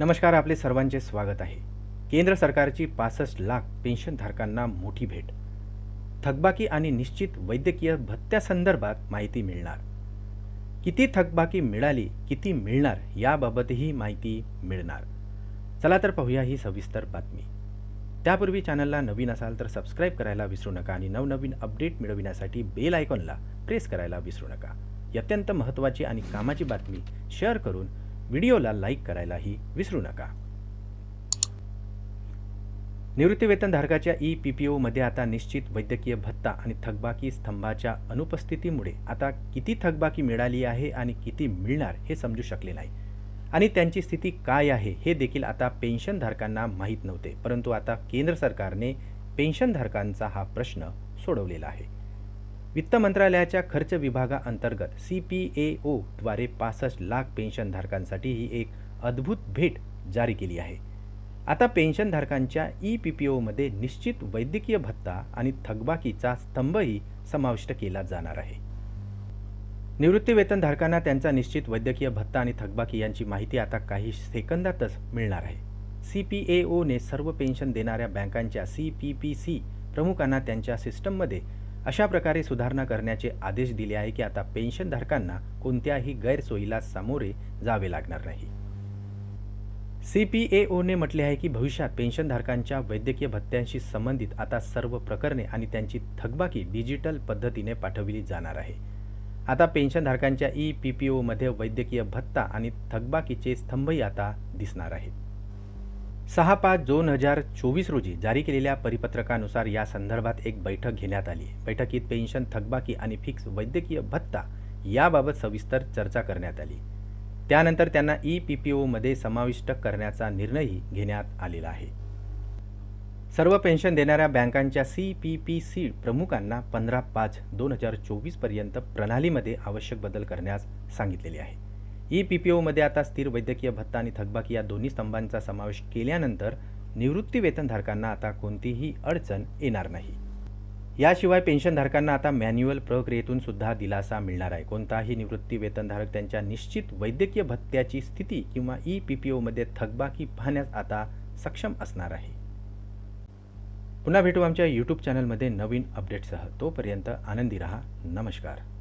नमस्कार आपले सर्वांचे स्वागत आहे. केंद्र सरकारची पासष्ट लाख पेन्शनधारकांना मोठी भेट. थकबाकी आणि निश्चित वैद्यकीय भत्त्यासंदर्भात माहिती मिळणार. किती थकबाकी मिळाली किती मिळणार याबाबतही माहिती मिळणार. चला तर पाहूया ही सविस्तर बातमी. त्यापूर्वी चॅनलला नवीन असाल तर सबस्क्राईब करायला विसरू नका आणि नवनवीन अपडेट मिळविण्यासाठी बेल आयकॉनला प्रेस करायला विसरू नका. ही अत्यंत महत्त्वाची आणि कामाची बातमी. शेअर करून व्हिडिओला लाईक करायलाही विसरू नका. निवृत्तीवेतनधारकाच्या ई पी पी ओमध्ये आता निश्चित वैद्यकीय भत्ता आणि थकबाकी स्तंभाच्या अनुपस्थितीमुळे आता किती थकबाकी मिळाली आहे आणि किती मिळणार हे समजू शकले नाही. आणि त्यांची स्थिती काय आहे हे देखील आता पेन्शनधारकांना माहीत नव्हते परंतु आता केंद्र सरकारने पेन्शनधारकांचा हा प्रश्न सोडवलेला आहे. वित्त मंत्रालयाच्या खर्च विभागाअंतर्गत सी पी ए ओद्वारे पासष्ट लाख पेन्शनधारकांसाठी ही एक अद्भुत भेट जारी केली आहे. आता पेन्शनधारकांच्या ई पी पी ओमध्ये निश्चित वैद्यकीय भत्ता आणि थकबाकीचा स्तंभही समाविष्ट केला जाणार आहे. निवृत्तीवेतनधारकांना त्यांचा निश्चित वैद्यकीय भत्ता आणि थकबाकी यांची माहिती आता काही सेकंदातच मिळणार आहे. सी पी ए ओने सर्व पेन्शन देणाऱ्या बँकांच्या सी पी पी सी प्रमुखांना त्यांच्या सिस्टममध्ये अशा प्रकारे सुधारणा करण्याचे आदेश दिले आहे की आता पेन्शनधारकांना कोणत्याही गैरसोयीला सामोरे जावे लागणार नाही. सी पी ए ओने म्हटले आहे की भविष्यात पेन्शनधारकांच्या वैद्यकीय भत्त्यांशी संबंधित आता सर्व प्रकरणे आणि त्यांची थकबाकी डिजिटल पद्धतीने पाठविली जाणार आहे. आता पेन्शनधारकांच्या ई पी पी ओमध्ये वैद्यकीय भत्ता आणि थकबाकीचे स्तंभही आता दिसणार आहेत. सहा पाच दोन हजार चोवीस रोजी जारी केलेल्या परिपत्रकानुसार या संदर्भात एक बैठक घेण्यात आली बैठकीत पेन्शन थकबाकी आणि फिक्स वैद्यकीय भत्ता याबाबत सविस्तर चर्चा करण्यात आली. त्यानंतर त्यांना ई पी पी ओमध्ये समाविष्ट करण्याचा निर्णयही घेण्यात आलेला आहे. सर्व पेन्शन देणाऱ्या बँकांच्या सी पी पी सी प्रमुखांना पंधरा पाच दोन हजार चोवीसपर्यंत प्रणालीमध्ये आवश्यक बदल करण्यास सांगितलेले आहे. ई पी पी ओमध्ये आता स्थिर वैद्यकीय भत्ता आणि थकबाकी या दोन्ही स्तंभांचा समावेश केल्यानंतर निवृत्ती वेतनधारकांना आता कोणतीही अडचण येणार नाही. याशिवाय पेन्शनधारकांना आता मॅन्युअल प्रक्रियेतून सुद्धा दिलासा मिळणार आहे. कोणताही निवृत्ती वेतनधारक त्यांच्या निश्चित वैद्यकीय भत्त्याची स्थिती किंवा ई पी पी ओमध्ये थकबाकी पाहण्यास आता सक्षम असणार आहे. पुन्हा भेटू आमच्या यूट्यूब चॅनलमध्ये नवीन अपडेटसह तोपर्यंत आनंदी रहा. नमस्कार.